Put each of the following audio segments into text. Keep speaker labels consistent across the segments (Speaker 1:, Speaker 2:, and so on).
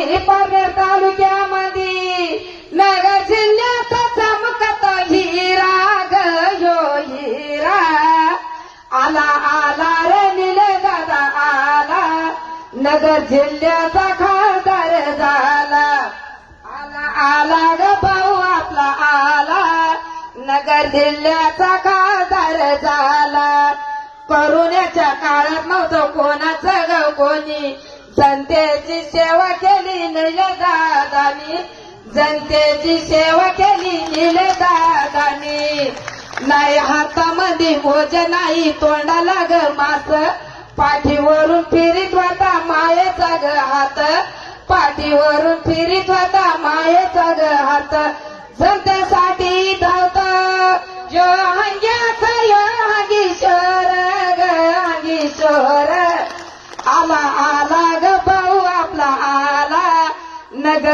Speaker 1: जिल्ह्यामध्ये तालुक्यामध्ये नगर जिल्ह्यात चमकत हिरा गो हिरा. आला आला रे निले दादा आला. नगर जिल्ह्याचा खासदार झाला. आला आला ग भाऊ आपला आला. नगर जिल्ह्याचा खासदार झाला. करोनाच्या काळात नव्हतं कोणाचं गव कोणी. जनतेची सेवा केली निल दादानी. जनतेची सेवा केली निल दादानी. नाही हातामध्ये भोज नाही तोंडाला ग मास. पाठीवरून फिरीत होता मायेचा ग हात. पाठीवरून फिरीत होता मायेचा ग हात. जनते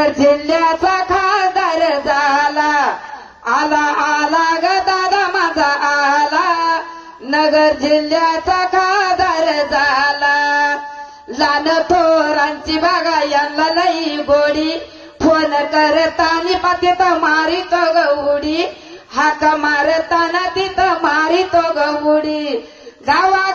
Speaker 1: जिल्ह्याचा खासदार झाला. आला आला ग दादा माझा आला. नगर जिल्ह्याचा खासदार झाला. लान थोरांची बागा यांना लई गोडी. फोन करताना पातीत मारितो ग उडी. हाक मारताना तिथं मारितो ग उडी. गावा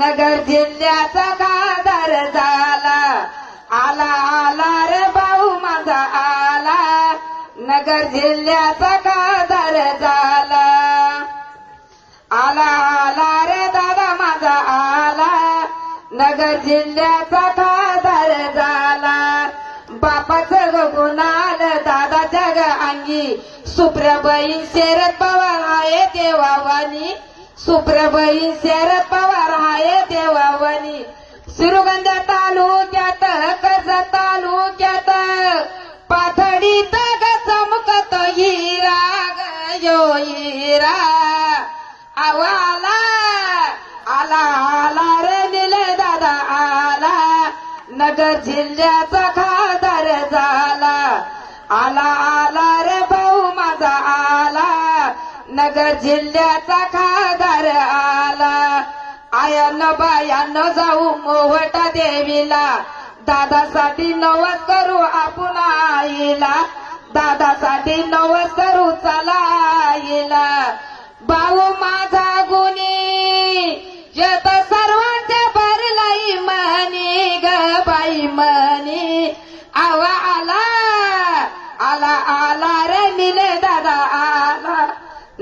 Speaker 1: नगर जिल्ह्याचा खासदार झाला. आला आला रे भाऊ माझा आला. नगर जिल्ह्याचा खासदार झाला. आला आला रे दादा माझा आला. नगर जिल्ह्याचा खासदार झाला. बापाच गुणाल दादाच्या ग अंगी. सुप्रबाई शरद पवार आहे देवावानी. सुप्रभई शरद पवार हाय देवावनी. सिरुगंधा तालुक्यात कर्जत तालुक्यात. पाथडीत ग चमकत हिरा ग यो हिरा. आवाला आला आला रे निले दादा आला. नगर जिल्ह्याचा खासदार झाला. आला आला रे भाऊ माझा आला. नगर जिल्ह्याचा खा आला. आयन बायानं जाऊ मोहटा देवीला. दादासाठी नवस करू आपण आईला. दादासाठी नवस करू चला आईला. भाऊ माझा गुणी येत सर्वांच्या भरलाई म्हणी ग बाई म्हणी. आवा आला आला आला.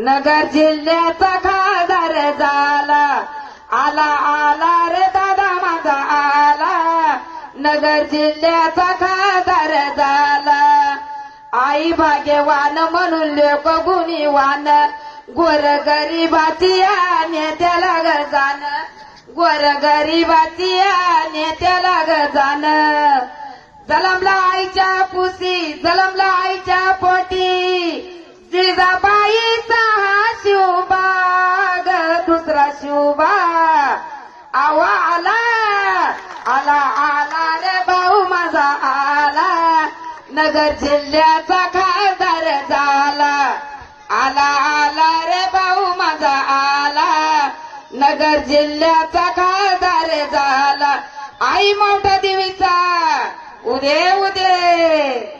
Speaker 1: नगर जिल्ह्याचा खासदार झाला. आला आला रे दादा माझा आला. नगर जिल्ह्याचा खासदार झाला. आई भाग्यवान म्हणून लोक गुणीवान गोर गरीबाची नेत्याला ग जाण. गोर गरीबाची नेत्याला ग जाण. जलमला आईच्या पुसी जलमला नगर जिल्ह्याचा खासदार झाला. आला आला रे भाऊ माझा आला. नगर जिल्ह्याचा खासदार झाला. आई मोठा देवीचा. उदे उदे.